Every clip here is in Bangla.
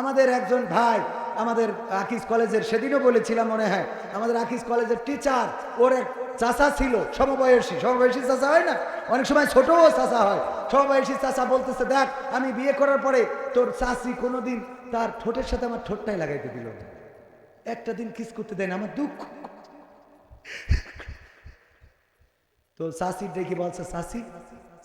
আমাদের একজন ভাই আমাদের আকিস কলেজের, সেদিনও বলেছিলাম মনে হয়, আমাদের আকিস কলেজের টিচার ওর এক চাচা ছিল, সমবয়সী সমবয়সী চাচা হয় না? অনেক সময় ছোটও চাচা হয়। সমবয়সী চাচা বলতেছে, দেখ, আমি বিয়ে করার পরে তোর চাচি কোনোদিন তার ঠোঁটের সাথে আমার ঠোঁটটাই লাগাইতে দিল একটা দিন কিস করতে দেয় না, আমার দুঃখ। তো চাষির ডেকে বলছে চাষি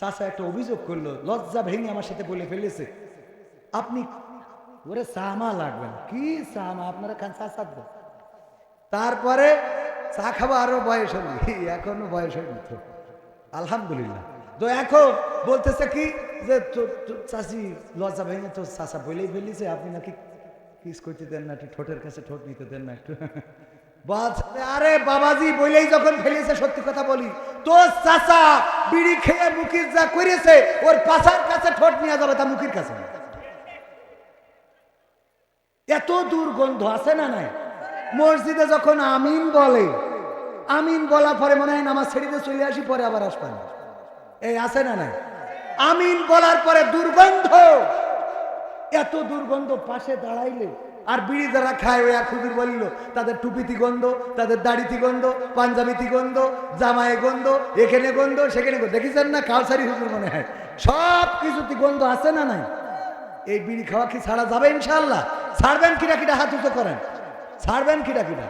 চাষা একটা অভিযোগ করল, লজ্জা ভেঙে আমার সাথে বলে ফেলেছে। আপনি ওরে সামা লাগবে না। কি সামা? আপনারা খান চা সাদ তারপরে চা খাব, আরও বয়স হয়নি এখনও বয়স হয়নি তো। আলহামদুলিল্লাহ। তো এখন বলতেছে কি যে চাষি লজ্জা ভেঙে তো চাষা বলেই ফেলিছে। আপনি নাকি কিস করতে দেন না, একটু ঠোঁটের কাছে ঠোঁট নিতে দেন না একটু। আরে বাবাজি, বলেই যখন ফেলেছে, সত্যি কথা বলি। তো চাচা বিড়ি খেয়ে মুখির যা করেছে, ওর পাশার কাছে ঠোঁট নিয়ে যাবে, তা মুখির কাছে না। এত দুর্গন্ধ আছে না নাই? মসজিদে যখন আমিন বলে, আমিন বলার পরে মনে হয় নামাজ ছেড়ে দিয়ে চলে আসি, পরে আবার আসবেন এই আছে না নাই? আমিন বলার পরে দুর্গন্ধ! এত দুর্গন্ধ পাশে দাঁড়াইলে, আর বিড়ি যারা খায়, ওই হুজুর বলল, তাদের টুপিতি গন্ধ, তাদের দাড়িতি গন্ধ, পাঞ্জাবিতি গন্ধ, জামায় গন্ধ, এখানে গন্ধ, সেখানে গন্ধ। দেখেছেন না, কালসারি হুজুর মনে হয়। সব কিছুতে গন্ধ আছে না নাই? এই বিড়ি খাওয়া কি ছাড়া যাবে ইনশাল্লাহ ছাড়বেন কিনা কিনা হাত উঁচু করেন। ছাড়বেন কিনা কিনা?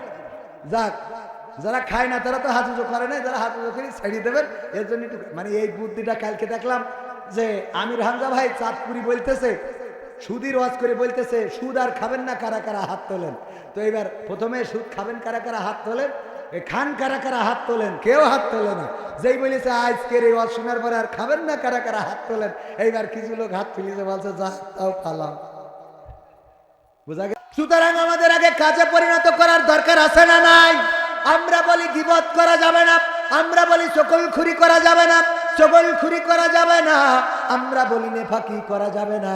যাক, যারা খায় না তারা তো হাত উঁচু করে না যারা হাত উঁচু করে ছাড়িয়ে দেবেন। এর জন্য মানে এই বুদ্ধিটা কালকে দেখলাম যে আমির হামজা ভাই চাঁদপুরি বলতেছে, সুদির ওয়াজ করে বলতেছে, সুদ আর খাবেন না, কারা কারা হাত তোলেন। তো এবার প্রথমে সুদ খাবেন, কারা কারা হাত তোলেন? খান কারা কারা হাত তোলেন? কেউ হাত তোলে না। যেই বলেছে আজকের এই ওয়াজ পরে আর খাবেন না, কারা কারা হাত তোলেন? এইবার কিছু লোক হাত তুলিতে বলছে, যা, তাও পালাম বোঝা গেল সুতরাং আমাদের আগে কাজে পরিণত করার দরকার আছে না নাই? আমরা বলি বিপদ করা যাবে না, আমরা বলি সকল খুরি করা যাবে না সকল খুরি করা যাবে না। আমরা বলি নেফাকি করা যাবে না।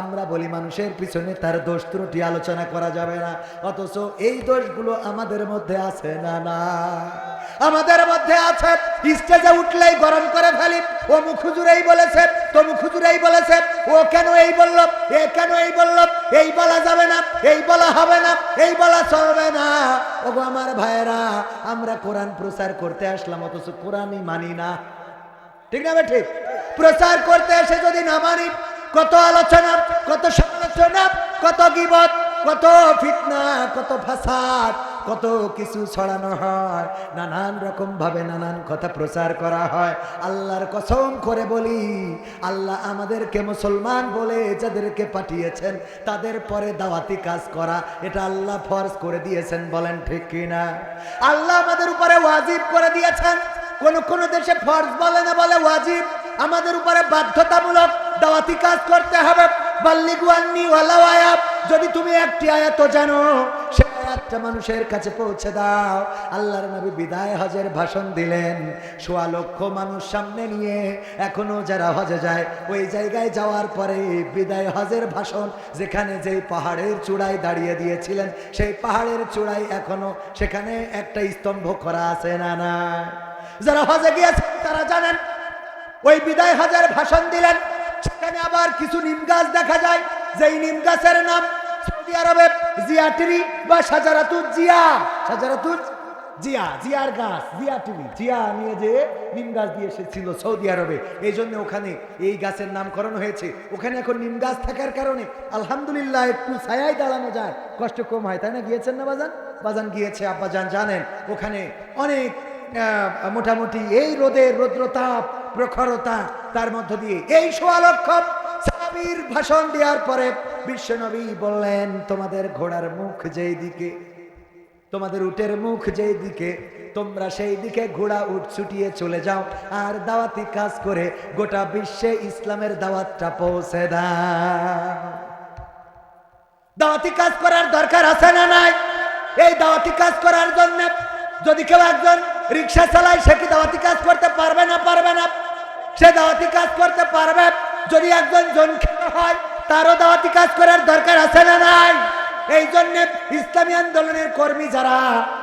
আমরা বলি মানুষের পিছনে তার দোষ ত্রুটি আলোচনা করা যাবে না। অথচ এই দোষগুলো আমাদের মধ্যে আছে না না? আমাদের মধ্যে আছে। স্টেজে উঠলেই গরম করে ফেলি। ও মুখুজুরেই বলেছে তো মুখুজুরেই বলেছে। ও কেন এই বলল, এ কেন এই বলল? এই বলা যাবে না, এই বলা হবে না, এই বলা চলবে না। ওগো আমার ভাইয়েরা, আমরা কোরআন প্রচার করতে আসলাম, অথচ কোরআনই মানি না। ঠিক না ঠিক প্রচার করতে এসে যদি না মানি, কত আলোচনা, কত সমালোচনা, কত গিবত, কত ফিতনা, কত ফাসাদ, কত কিছু ছড়ানো হয়, নানান রকম ভাবে নানান কথা প্রচার করা হয়। আল্লাহর কসম করে বলি, আল্লাহ আমাদেরকে মুসলমান বলে যাদেরকে পাঠিয়েছেন, তাদের পরে দাওয়াতি কাজ করা, এটা আল্লাহ ফরজ করে দিয়েছেন, বলেন ঠিক কিনা? আল্লাহ আমাদের উপরে ওয়াজিব করে দিয়েছেন কোন কোন দেশে ফরজ বলে না বলে ওয়াজিব। আমাদের উপরে বাধ্যতামূলক দাওয়াতি কাজ করতে হবে। যদি তুমি একটি আয়াত জানো, সে আয়াতটা মানুষের কাছে পৌঁছে দাও। আল্লাহর নবী বিদায় হজের ভাষণ দিলেন। সোয়া লক্ষ মানুষ সামনে নিয়ে এখনও যারা হজে যায়, ওই জায়গায় যাওয়ার পরে বিদায় হজের ভাষণ, যেখানে যেই পাহাড়ের চূড়ায় দাঁড়িয়ে দিয়েছিলেন, সেই পাহাড়ের চূড়ায় এখনও সেখানে একটা স্তম্ভ করা আছে না না যারা হজে গিয়েছেন তারা জানেন, ওই বিদায় হজের ভাষণ দিলেন। সেখানে আবার কিছু নিম গাছ দেখা যায়, যেই নিম গাছের নাম সৌদি আরবে জিয়াটিরি বা সাজারাতুজ জিয়া। সাজারাতুজ জিয়া, জিয়ার গাছ জিয়া টিভি জিয়া নিয়ে যে নিম গাছ দিয়ে এসেছিল সৌদি আরবে, এই জন্য ওখানে এই গাছের নামকরণ হয়েছে। ওখানে এখন নিম গাছ থাকার কারণে আলহামদুলিল্লাহ একটু ছায়ায় দাঁড়ানো যায়। কষ্ট কম হয়, তাই না? গিয়েছেন না বাজান? বাজান গিয়েছে আব্বাজান জানেন, ওখানে অনেক মোটামুটি এই রোদের রৌদ্রতাপ, প্রখরতা তার মধ্য দিয়ে এই সোয়া লক্ষ সাহাবীর ভাষণ দেওয়ার পরে বিশ্বনবী বললেন, তোমাদের ঘোড়ার মুখ যেই দিকে, তোমাদের উটের মুখ যেই দিকে, তোমরা সেই দিকে ঘোড়া উঠ ছুটিয়ে চলে যাও আর দাওয়াতি কাজ করে গোটা বিশ্বে ইসলামের দাওয়াতটা পৌঁছে দাও। দাওয়াতি কাজ করার দরকার আছে না নাই? এই দাওয়াতি কাজ করার জন্য যদি কেউ একজন রিক্সা চালায়, সে কি দাওয়াতি কাজ করতে পারবে না পারবে না? সে দাওয়াতি কাজ করতে পারবে? যদি একজন জন হয়, তারও দাওয়াতি কাজ করার দরকার আছে না নাই? এই জন্য ইসলামী আন্দোলনের কর্মী যারা,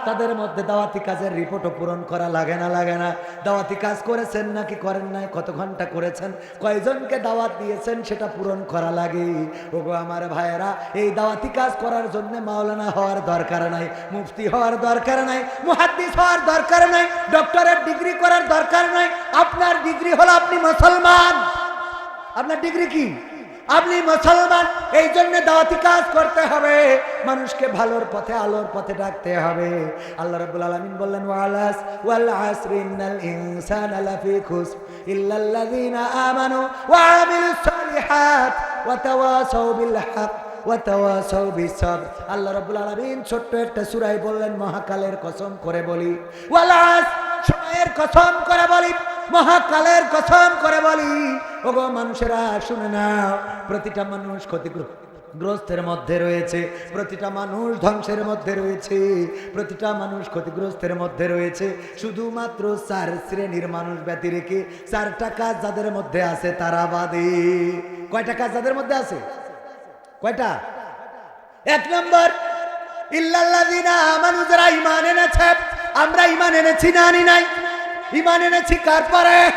তাদের মধ্যে দাওয়াতি কাজের রিপোর্টও পূরণ করা লাগে না লাগে না। দাওয়াতি কাজ করেছেন নাকি করেন নাই, কত ঘণ্টা করেছেন, কয়জনকে দাওয়াত দিয়েছেন সেটা পূরণ করা লাগে। ওগো আমার ভাইয়েরা, এই দাওয়াতি কাজ করার জন্য মাওলানা হওয়ার দরকার নাই, মুফতি হওয়ার দরকার নাই, মুহাদ্দিস হওয়ার দরকার নাই, ডক্টরের ডিগ্রি করার দরকার নাই, আপনার ডিগ্রি হলো আপনি মুসলমান। আপনার ডিগ্রি কি? আপনি মুসলমান এই জন্য দাওয়াতি কাজ করতে হবে। মানুষকে ভালোর পথে, আলোর পথে ডাকতে হবে। আল্লাহ রাব্বুল আলামিন বললেন, ওয়ালাস, ওয়াল আসরি, ইন্নাল ইনসানা লাফি খুসর ইল্লাল্লাযিনা আমানু ওয়া আমিলুস সালিহাত ওয়া তাওয়াসাউ বিল হক আল্লাহ রাব্বুল আলামিন ছোট্ট একটা সূরায় বললেন, মহাকালের কসম করে বলি, ওয়ালাস সময়ের কসম করে বলি, মহাকালের কসম করে বলি, ওগো মানুষেরা শুনে নাও, প্রতিটা মানুষ ক্ষতিগ্রস্তের মধ্যে রয়েছে, প্রতিটা মানুষ ধ্বংসের মধ্যে রয়েছে, প্রতিটা মানুষ ক্ষতিগ্রস্তের মধ্যে রয়েছে, শুধুমাত্র চার শ্রেণির মানুষ ব্যতি রেখে চারটা কাজ যাদের মধ্যে আছে তারা বাদে। কয়টা কাজ যাদের মধ্যে আছে? কয়টা? এক নম্বর, ইল্লাল্লাযিনা আমানু, যারা ঈমান এনেছে, আমরা ঈমান এনেছি না আনি নাই। ঈমান এনেছি কার পরে?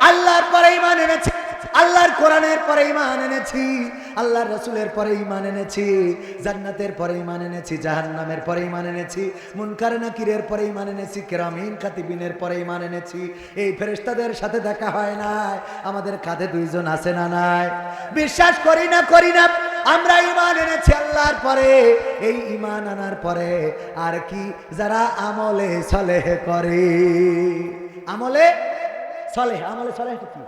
আল্লাহর পরে ঈমান এনেছি। আল্লাহর কোরআনের পরে ঈমান এনেছি। আল্লাহর রাসূলের পরে ঈমান এনেছি। জান্নাতের পরে ঈমান এনেছি। জাহান্নামের পরে ঈমান এনেছি। মুনকার নাকিরের পরে ঈমান এনেছি। কেরামিন কাতিবিনের পরে ঈমান এনেছি। এই ফেরেস্তাদের সাথে দেখা হয় নাই। আমাদের কাঁধে দুইজন আছে না নাই? বিশ্বাস করি না করি না। আমরা ইমান এনেছি আল্লাহর পরে। এই ইমান আনার পরে আর কি যারা আমলে চলে করে। আমলে চলে আমলে সলেহ কি?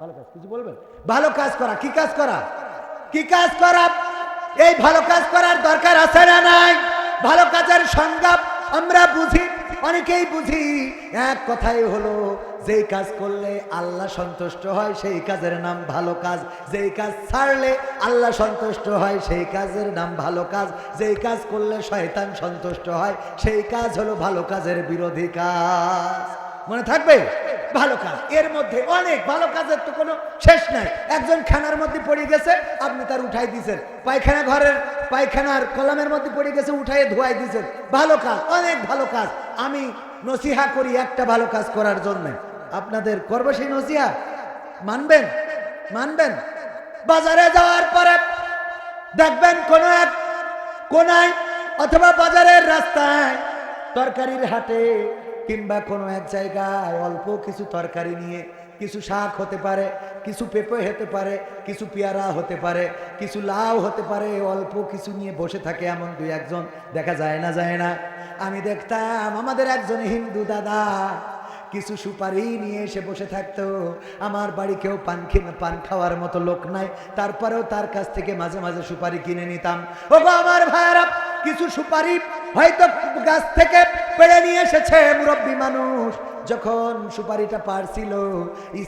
ভালো কাজ, কিছু বলবেন? ভালো কাজ করা, কি কাজ করা? কি কাজ করা? এই ভালো কাজ করার দরকার আছে না নাই? ভালো কাজের সংজ্ঞা আমরা বুঝি। অনেকেই বুঝি এক কথাই হলো, যেই কাজ করলে আল্লাহ সন্তুষ্ট হয়, সেই কাজের নাম ভালো কাজ। যেই কাজ ছাড়লে আল্লাহ সন্তুষ্ট হয়, সেই কাজের নাম ভালো কাজ। যেই কাজ করলে শয়তান সন্তুষ্ট হয়, সেই কাজ হলো ভালো কাজের বিরোধী কাজ। মনে থাকবে? ভালো কাজ। এর মধ্যে অনেক ভালো কাজের তো কোনো শেষ নাই। একজন খানার মধ্যে পড়ে গেছে, আপনি তার উঠাই দিয়েছেন পায়খানা ঘরের, পায়খানার কলামের মধ্যে পড়ে গেছে উঠাই ধোয়াই দিয়েছেন ভালো কাজ, অনেক ভালো কাজ। আমি নসিহা করি একটা ভালো কাজ করার জন্য। আপনাদের করব সেই নসিহা? মানবেন? মানবেন? বাজারে যাওয়ার পরে দেখবেন কোন এক কোনায় অথবা বাজারের রাস্তায় তরকারির হাটে কিংবা কোনো এক জায়গায় অল্প কিছু তরকারি নিয়ে কিছু শাক হতে পারে, কিছু পেঁপে হতে পারে, কিছু পেয়ারা হতে পারে, কিছু লাউ হতে পারে, অল্প কিছু নিয়ে বসে থাকে এমন দুই একজন, দেখা যায় না যায় না। আমি দেখতাম আমাদের একজন হিন্দু দাদা কিছু সুপারি নিয়ে এসে বসে থাকতো। আমার বাড়ি কেউ পান পান খাওয়ার মতো লোক নাই। তারপরেও তার কাছ থেকে মাঝে মাঝে সুপারি কিনে নিতাম। ও আমার ভাইয়ারা, কিছু সুপারি হয়তো গাছ থেকে পেড়ে নিয়ে এসেছে মুরব্বী মানুষ। যখন সুপারিটা পারছিল,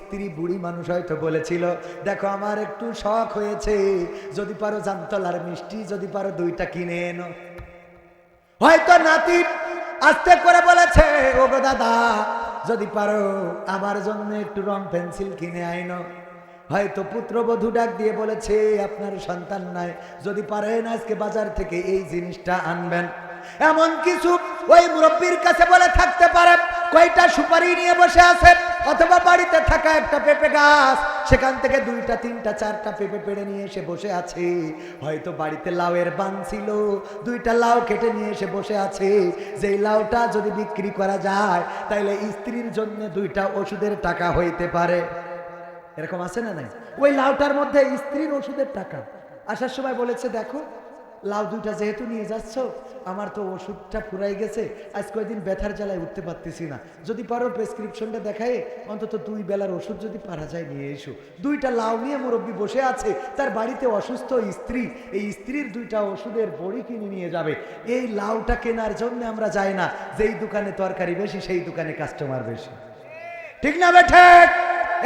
স্ত্রী বুড়ি মানুষ হয়তো বলেছিল, দেখো, আমার একটু শখ হয়েছে, যদি পারো জামতলার মিষ্টি, যদি পারো দুইটা কিনে এনো। হয়তো নাতি আস্তে করে বলেছে ও গো দাদা, যদি পারো আমার জন্য একটু রং পেন্সিল কিনে আইনো। হয়তো পুত্রবধূ ডাক দিয়ে বলেছে, আপনার সন্তান নাই, যদি পারেন আজকে বাজার থেকে এই জিনিসটা আনবেন। এমন কিছু ওই মুরব্বীর কাছে বলে থাকতে পারে, কয়টা সুপারি নিয়ে বসে আছে, অথবা বাড়িতে থাকা একটা পেঁপে গাছ, সেখান থেকে দুইটা, তিনটা, চারটা পেঁপে পেড়ে নিয়ে এসে বসে আছে। হয়তো বাড়িতে লাউয়ের বান ছিল, দুইটা লাউ কেটে নিয়ে এসে বসে আছে। যেই লাউটা যদি বিক্রি করা যায়, তাইলে স্ত্রীর জন্য দুইটা ওষুধের টাকা হইতে পারে। এরকম আছে না নাই? ওই লাউটার মধ্যে স্ত্রীর ওষুধের টাকা। আসার সময় বলেছে, দেখো লাউ দুইটা যেহেতু নিয়ে যাচ্ছ, আমার তো ওষুধটা ফুরাই গেছে, আজ কয়েকদিন ব্যথার জ্বালায় উঠতে পারতেছি না। যদি পারো প্রেসক্রিপশনটা দেখায়, অন্তত দুই বেলার ওষুধ যদি পারা যায় নিয়ে এসো। দুইটা লাউ নিয়ে মুরব্বী বসে আছে, তার বাড়িতে অসুস্থ স্ত্রী, এই স্ত্রীর দুইটা ওষুধের বড়ি কিনে নিয়ে যাবে। এই লাউটা কেনার জন্য আমরা যাই না, যেই দোকানে তরকারি বেশি, সেই দোকানে কাস্টমার বেশি। ঠিক না বেঠে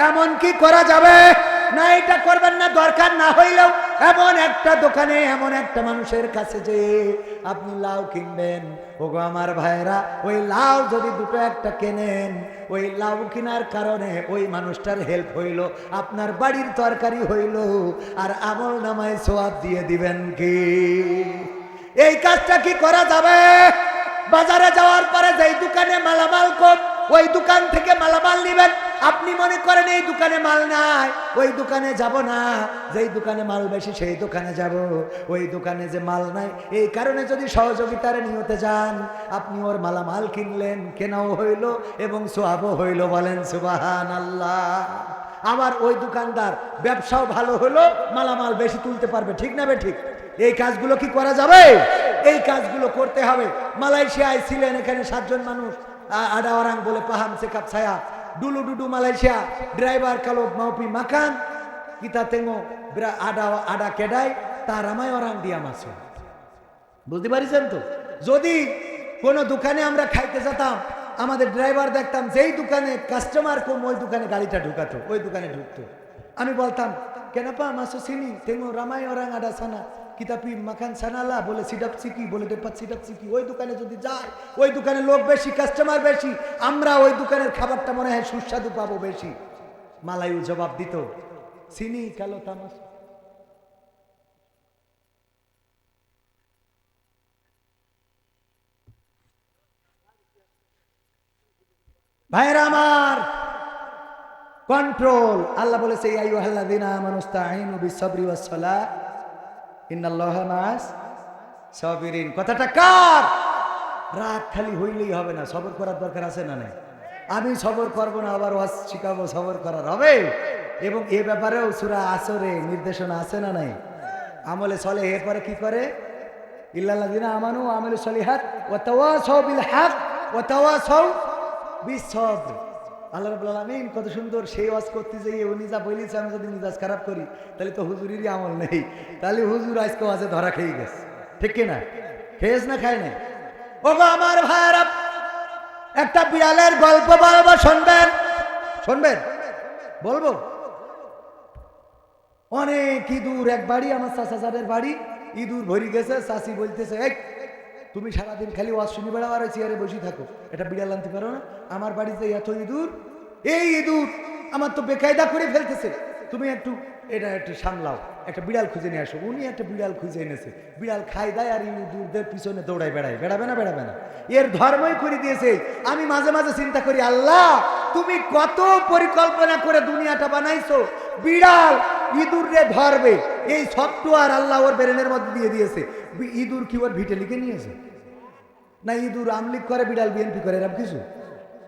এমন কি করা যাবে? না, এটা করবেন না, দরকার না হইলেও এমন একটা দোকানে, এমন একটা মানুষের কাছে যে আপনি লাউ কিনবেন। ওগো আমার ভাইরা ওই লাউ যদি দুটো একটা কেনেন, ওই লাউ কেনার কারণে ওই মানুষটার হেল্প হইল, আপনার বাড়ির তরকারি হইল, আর আমল নামায় সোয়াব দিয়ে দিবেন কি? এই কাজটা কি করা যাবে? বাজারে যাওয়ার পরে যেই দোকানে মালামাল কম, ওই দোকান থেকে মালামাল নিবেন। আপনি মনে করেন এই দোকানে মাল নাই? ওই দোকানে যাব না। যেই দোকানে মাল বেশি, সেই দোকানে যাব। ওই দোকানে যে মাল নাই, এই কারণে যদি সহযোগিতার নিয়তে যান, আপনি ওর মালামাল কিনলেন, কেনাও হইল এবং সোয়াবও হইল বলেন সুবাহান আল্লাহ আবার ওই দোকানদার ব্যবসাও ভালো হলো, মালামাল বেশি তুলতে পারবে, ঠিক না বে ঠিক? এই কাজগুলো কি করা যাবে? এই কাজগুলো করতে হবে। মালয়েশিয়ায় ছিলেন এখানে সাতজন মানুষ, আ- আডা ওরাং বলে পাহাম সেকাপ ছায়া। ডুলু ডুডু মালয়েশিয়া ড্রাইভার কালো মাউপি মাকান কিতা তেঙ্গো আডা আডা কেডাই তার আমায় ওরাং দিয়া মাসো বুঝতে পারিছেন তো যদি কোনো দোকানে আমরা খাইতে যেতাম আমাদের ড্রাইভার দেখতাম যেই দোকানে কাস্টমার কম ওই দোকানে গাড়িটা ঢুকাতো ওই দোকানে ঢুকতো আমি বলতাম কেনাপা মাসো চিনি তেমো রামাই ওরাং আডা সানা কিতাপি মাখান সানালা বলে সিডাপ সিকি বলে ডেপাত সিডাপ সিকি ওই দোকানে যদি যায়, ওই দোকানে লোক বেশি কাস্টমার বেশি, আমরা ওই দোকানের খাবারটা মনে হয় সুস্বাদু পাবো বেশি। মালায়ু জবাব দিত। চিনি, কালো তামাস ভাইরা আমার কন্ট্রোল আল্লাহ বলেছে, ইয়া আইয়ুহাল্লাযীনা আমানুস্তাঈনু বিস-সাবরি ওয়াস-সালাহ ইন্নাল্লাহা মা'আস সাবিরিন। কথাটা কার? রাত খালি হইলেই হবে না। সবর করার দরকার আছে না নাই? আমি সবর করব না, আবার ওয়াজ শিখাবো, সবর করার হবে? এবং এ ব্যাপারেও সুরা আসরে নির্দেশনা আছে না নাই? আমলে চলে এরপরে কি করে? ইল্লাল্লাযীনা আমানু ওয়া আমিলুস সলিহাত ওয়া তাওয়াসাউ বিল হক ওয়া তাওয়াসাউ বিসবর আল্লাহ রাব্বুল আলামিন কত সুন্দর সেই ওয়াজ করতে যাই উনি যা বলিছে, আমি যদি মিজাজ খারাপ করি, তাহলে তো হুজুরেরই আমল নেই। তাহলে হুজুর আজকে ওয়াজে ধরা খেয়ে গেছে। ঠিক কি না খেয়েছ না খায় নাই? ওগো আমার ভাইরা একটা বিড়ালের গল্প বলব, শুনবেন? শুনবেন? বলব? অনেক ইঁদুর, এক বাড়ি, আমার চাচাদের বাড়ি, ইঁদুর ভরি গেছে চাষি বলতেছে, এই তুমি সারাদিন খালি ওয়াজ শুনি বেড়াবার ওই চেয়ারে বসে থাকো। এটা বিড়াল আনতে পারো না। আমার বাড়িতে এত ইঁদুর, এই ইঁদুর আমার তো বেকায়দা করে ফেলতেছে। তুমি একটু এটা একটু সামলাও, একটা বিড়াল খুঁজে নিয়ে আসো। উনি একটা বিড়াল খুঁজে এনেছে। বিড়াল খাই দেয় আর ইঁদুরদের পিছনে দৌড়ায় বেড়ায়। বেড়াবে না বেড়াবে না। এর ধর্মই করে দিয়েছে। আমি মাঝে মাঝে চিন্তা করি, আল্লাহ, তুমি কত পরিকল্পনা করে দুনিয়াটা বানাইছো। বিড়াল ইঁদুরে ধরবে। এই সফটওয়্যার আল্লাহ ওর ব্রেনের মধ্যে দিয়ে দিয়েছে। ইঁদুর কি ওর ভিটে লিখে নিয়েছে? না ইঁদুর আমলিক করে, বিড়াল বিএনপি করে, এরকম কিছু?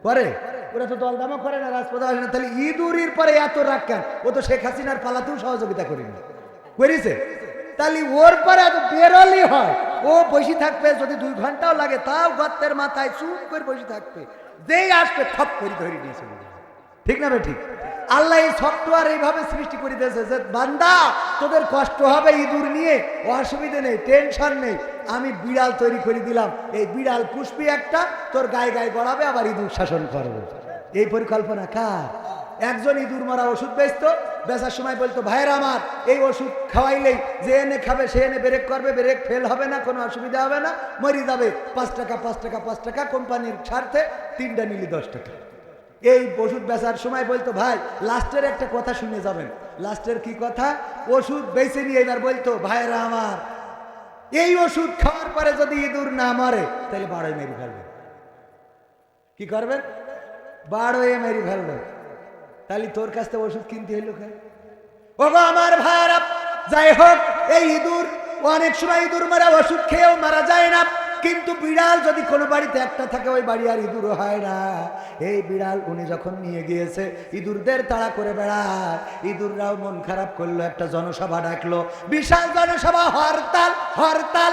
করে? ওরা তো দল দামও করে না, রাজপথে আসে না। তাহলে ইঁদুরির পরে এত রাগ কেন? ও তো শেখ হাসিনার পালাতেও সহযোগিতা করেনি করেছে? তাহলে ওর পরে এত বেরলি হয়। ও বসে থাকবে, যদি দুই ঘন্টাও লাগে, তাও গর্তের মাথায় চুপ করে বসে থাকবে। যেই আসবে থপ করে ধরে নিয়েছে। ঠিক না ঠিক? আল্লাহ এই সফটওয়্যার এইভাবে সৃষ্টি করে দিয়েছে যে, বান্দা, তোদের কষ্ট হবে ইঁদুর নিয়ে, অসুবিধে নেই, টেনশন নেই, আমি বিড়াল তৈরি করে দিলাম। এই বিড়াল পুষ্পি একটা, তোর গায়ে গায়ে গড়াবে, আবার ইঁদুর শাসন করবে। এই পরিকল্পনা কার? একজন ইঁদুর মারা ওষুধ বেচতো, বেচার সময় বলতো, ভাইয়ের আমার, এই ওষুধ খাওয়াইলেই যে এনে খাবে, সে এনে ব্রেক করবে, ব্রেক ফেল হবে না, কোনো অসুবিধা হবে না, মরি যাবে। পাঁচ টাকা পাঁচ টাকা পাঁচ টাকা, কোম্পানির স্বার্থে তিনটা নিলি দশ টাকা। এই ওষুধ বেচার সময় বলতো, ভাই, লাস্টের একটা কথা শুনে যাবেন। লাস্টের কি কথা? ওষুধ বেছে নিয়ে এবার বলতো, ভাইরা আমার, এই ওষুধ খাওয়ার পরে যদি ইঁদুর না মরে, তাহলে বারোয় মেরে ফেলবে কি করবেন? বারোয় মেরে ফেলবে তাহলে তোর কাছ থেকে ওষুধ কিনতে হইল কেন ওগো আমার ভাইরা, যাই হোক, এই ইঁদুর, অনেক সময় ইঁদুর মারা ওষুধ খেয়েও মারা যায় না। কিন্তু বিড়াল যদি কোনো বাড়িতে একটা থাকে, ওই বাড়ি আর ইঁদুর হয় না। এই বিড়াল উনি যখন নিয়ে গিয়েছে, ইঁদুরদের তাড়া করে বেড়ায়। ইঁদুররাও মন খারাপ করল, একটা জনসভা ডাকলো, বিশাল জনসভা, হরতাল হরতাল।